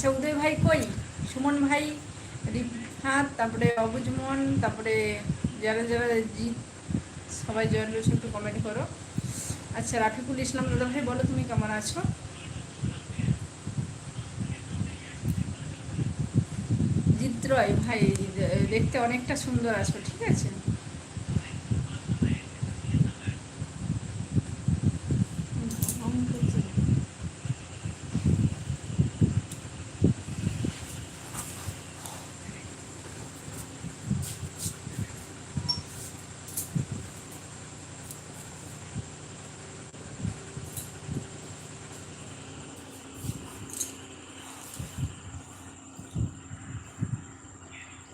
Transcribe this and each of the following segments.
আচ্ছা উদয় ভাই কই? সুমন ভাই রিফাত তারপরে অবুজমন তারপরে যারা যারা জিৎ, সবাই জয়েন রয়েছে, একটু কমেন্ট করো। আচ্ছা রাফিকুল ইসলাম দাদা ভাই, বলো তুমি কেমন আছো? জিদ্রয় ভাই, দেখতে অনেকটা সুন্দর আছো, ঠিক আছে?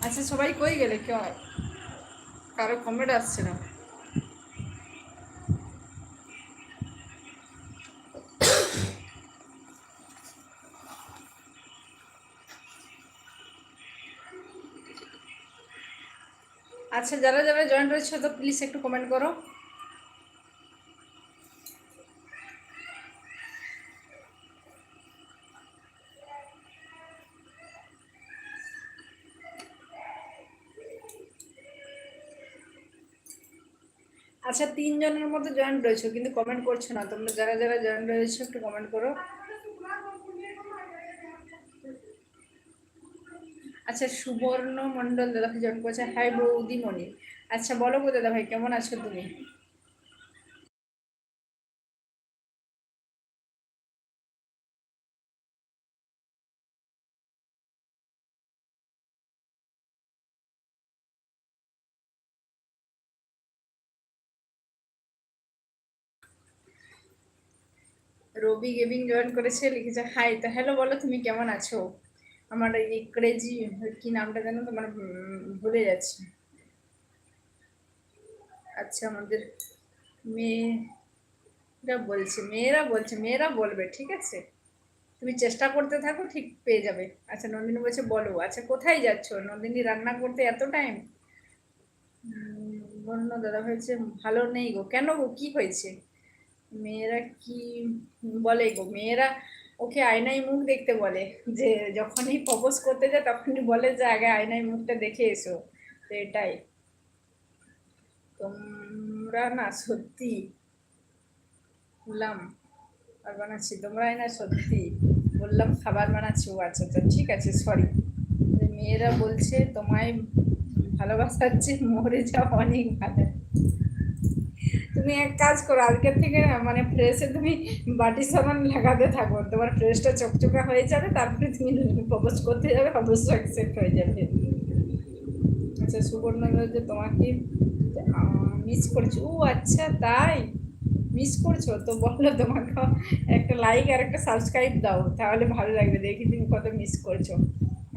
আচ্ছা সবাই কই গেলে? কেউ কারও কমেন্ট আসছে না। আচ্ছা যারা যারা জয়েন্ট রয়েছে, তো প্লিজ একটু কমেন্ট করো। আচ্ছা তিনজনের মধ্যে জয়েন্ট রয়েছে, কিন্তু কমেন্ট করছ না। তোমরা যারা যারা জয়েন্ট রয়েছে, একটু কমেন্ট করো। আচ্ছা সুবর্ণ মন্ডল দাদা ভাই জয়েন করেছে। হাই বৌদিমণি। আচ্ছা বলো গো দাদা ভাই কেমন আছো তুমি? রবি গেমিং জয়েন করেছে, লিখেছে হাই তো হ্যালো বলো, তুমি কেমন আছো? আমার এই ক্রেজি কি নামটা জানো তো মানে ভুলে যাচ্ছি। আচ্ছা আমাদের মেয়েরা বলছে মেয়েরা বলছে, মেয়েরা বলবে, ঠিক আছে? তুমি চেষ্টা করতে থাকো, ঠিক পেয়ে যাবে। আচ্ছা নন্দিনী বলছে, বলো আচ্ছা কোথায় যাচ্ছ? নন্দিনী রান্না করতে এত টাইম বন্য দাদা হয়েছে ভালো নেই গো, কেন গো, কি হয়েছে? মেয়েরা কি বলে গো? মেয়েরা ওকে আয়নায় মুখ দেখতে বলে। যে যখনই প্রপোজ করতে যায়, তখনই বলে যে, আগে আয়নায় মুখটা দেখে এসো। তো এটাই। তোমরা না সত্যি বললাম আর বানাচ্ছি। তোমরাই না সত্যি বললাম খাবার বানাচ্ছি, ও আচ্ছা আচ্ছা ঠিক আছে সরি মেয়েরা বলছে, তোমায় ভালোবাসার চেয়ে মরে যাওয়া অনেক ভালো। তুমি এক কাজ করো, আজকের থেকে মানে ফ্রেশে তুমি বাটি সাবান লাগাতে থাকো। তোমার ফ্রেশটা চকচকা হয়ে যাবে, তারপরে তুমি প্রপোজ করতে যাবে, অবশ্যই অ্যাকসেপ্ট হয়ে যাবে। আচ্ছা সুবর্ণ যে তোমাকে মিস করছ? ও আচ্ছা তাই। মিস করছ? তো বলো তোমাকে একটা লাইক আর একটা সাবস্ক্রাইব দাও, তাহলে ভালো লাগবে। দেখি তুমি কত মিস করছ।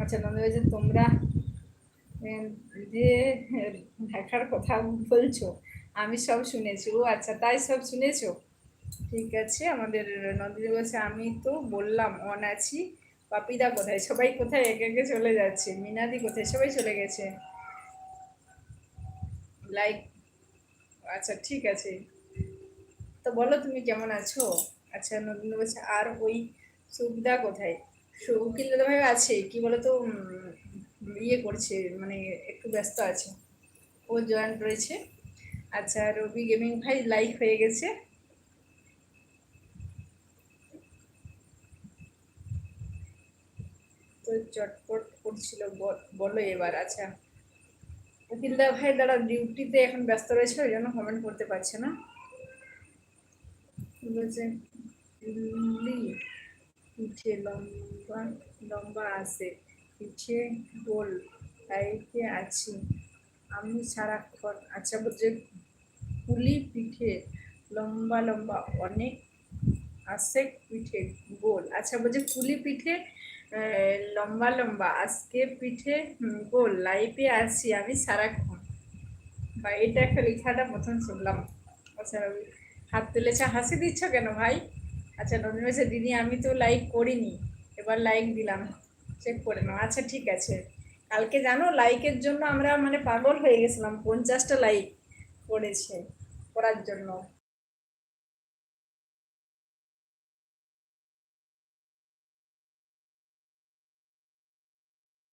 আচ্ছা নন্দ যে, তোমরা যে, দেখার কথা বলছো আমি সব শুনেছি। ও আচ্ছা তাই সব শুনেছো? ঠিক আছে, আমাদের নদী বলছে, আমি তো বললাম অন আছি পাপিদা কোথায়? সবাই কোথায়? একে একে চলে যাচ্ছে। মিনাদি কোথায়? সবাই চলে গেছে। লাইক আচ্ছা ঠিক আছে। তো বলো তুমি কেমন আছো? আচ্ছা নদী বলছে, আর ওই সুবিধা কোথায়? উকিল দাদা ভাই আছে, কি বলো তো ইয়ে করছে মানে একটু ব্যস্ত আছে। ও জয়েন্ট রয়েছে আচ্ছা রবি গেমিং ভাই লাইক হয়ে গেছে। তো চটপট করছিল, বলো এবার আচ্ছা। উকিলদা ভাই দাদা ডিউটিতে এখন ব্যস্ত রয়েছে, ওই জন্য কমেন্ট করতে পারছে না। বলছে পিঠে লম্বা লম্বা আছে, পিঠে গোল টাইপে আছি। আমি সারাক্ষণ আচ্ছা বলছে পুলি পিঠে, লম্বা লম্বা, অনেক আসে পিঠে, গোল। আচ্ছা বলছে পুলি পিঠে লম্বা লম্বা আজকে পিঠে গোল লাইফে আছি আমি সারাক্ষণ। বা এটা একটা লেখাটা প্রথম শুনলাম। আচ্ছা হাত তুলেছে, হাসি দিচ্ছ কেন ভাই? আচ্ছা নদী বলছে, দিদি, আমি তো লাইক করিনি, এবার লাইক দিলাম চেক করে নাও। আচ্ছা ঠিক আছে। কালকে জানো, লাইকের জন্য আমরা মানে পাগল হয়ে গেছিলাম, পঞ্চাশটা লাইক পড়েছে করার জন্য।